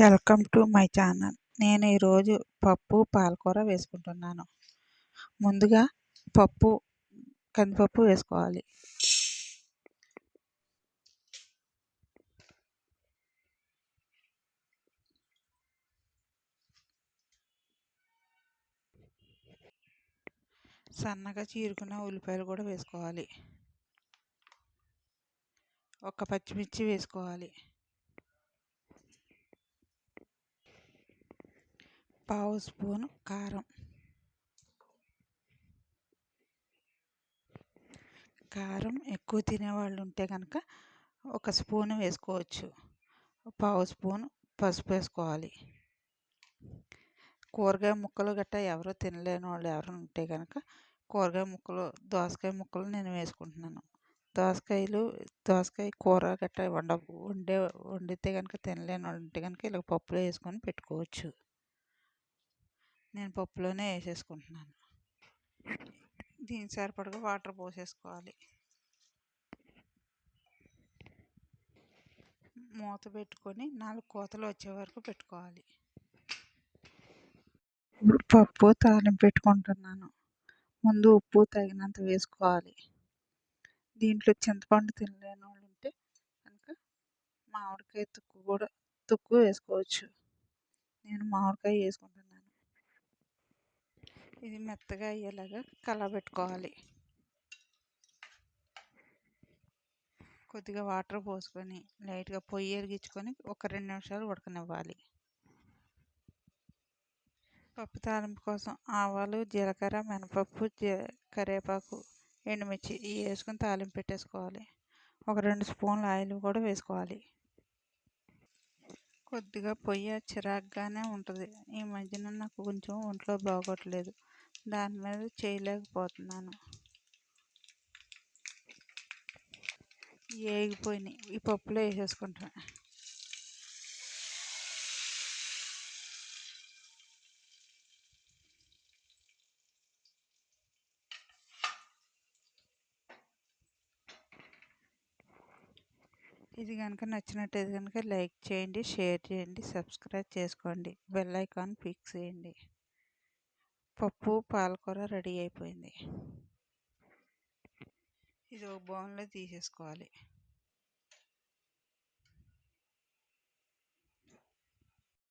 Welcome to my channel. నేను ఈరోజు పప్పు పాలకూర వేసుకుంటున్నాను. ముందుగా పప్పు కందిపప్పు వేసుకోవాలి. సన్నగా చీరుకున్న ఉల్లిపాయలు కూడా వేసుకోవాలి. ఒక పచ్చిమిర్చి వేసుకోవాలి. పావు స్పూను కారం కారం ఎక్కువ తినేవాళ్ళు ఉంటే కనుక ఒక స్పూన్ వేసుకోవచ్చు. పావు స్పూన్ పసుపు వేసుకోవాలి. కూరగాయ ముక్కలు గట్టా ఎవరో తినలేని వాళ్ళు ఎవరు ఉంటే కనుక కూరగాయ ముక్కలు దోసకాయ ముక్కలు నేను వేసుకుంటున్నాను. దోసకాయలు దోసకాయ కూర గట్టా వండ వండే వండితే కనుక తినలేని వాళ్ళు ఉంటే కనుక ఇలా పప్పులో వేసుకొని పెట్టుకోవచ్చు. నేను పప్పులోనే వేసేసుకుంటున్నాను. దీనికి సరిపడగా వాటర్ పోసేసుకోవాలి. మూత పెట్టుకొని నాలుగు కోతలు వచ్చే వరకు పెట్టుకోవాలి. పప్పు తాలింపు పెట్టుకుంటున్నాను. ముందు ఉప్పు తగినంత వేసుకోవాలి. దీంట్లో చింతపండు తినలేని వాళ్ళు ఉంటే కనుక మామిడికాయ తుక్కు కూడా తుక్కు వేసుకోవచ్చు. నేను మామిడికాయ వేసుకుంటాను ఇది మెత్తగా అయ్యేలాగా కలబెట్టుకోవాలి కొద్దిగా వాటర్ పోసుకొని లైట్గా పొయ్యి ఎరిగించుకొని ఒక రెండు నిమిషాలు ఉడకనివ్వాలి. పప్పు తాలింపు కోసం ఆవాలు జీలకర్ర మినపప్పు కరివేపాకు ఎండుమిర్చి ఇవి వేసుకొని తాలింపు పెట్టేసుకోవాలి. ఒక రెండు స్పూన్ల ఆయిల్ కూడా వేసుకోవాలి. కొద్దిగా పొయ్యి చిరాగ్గానే ఉంటుంది. ఈ మధ్యన నాకు కొంచెం ఒంట్లో బాగోట్లేదు. దాని మీద చేయలేకపోతున్నాను. ఏగిపోయినాయి. ఈ పప్పులో వేసేసుకుంటాను ఇది కనుక నచ్చినట్టయితే కనుక లైక్ చేయండి షేర్ చేయండి సబ్స్క్రైబ్ చేసుకోండి. బెల్ ఐకాన్ ఫిక్స్ చేయండి. పప్పు పాలకూర రెడీ అయిపోయింది. ఇది ఒక బౌన్లో తీసేసుకోవాలి.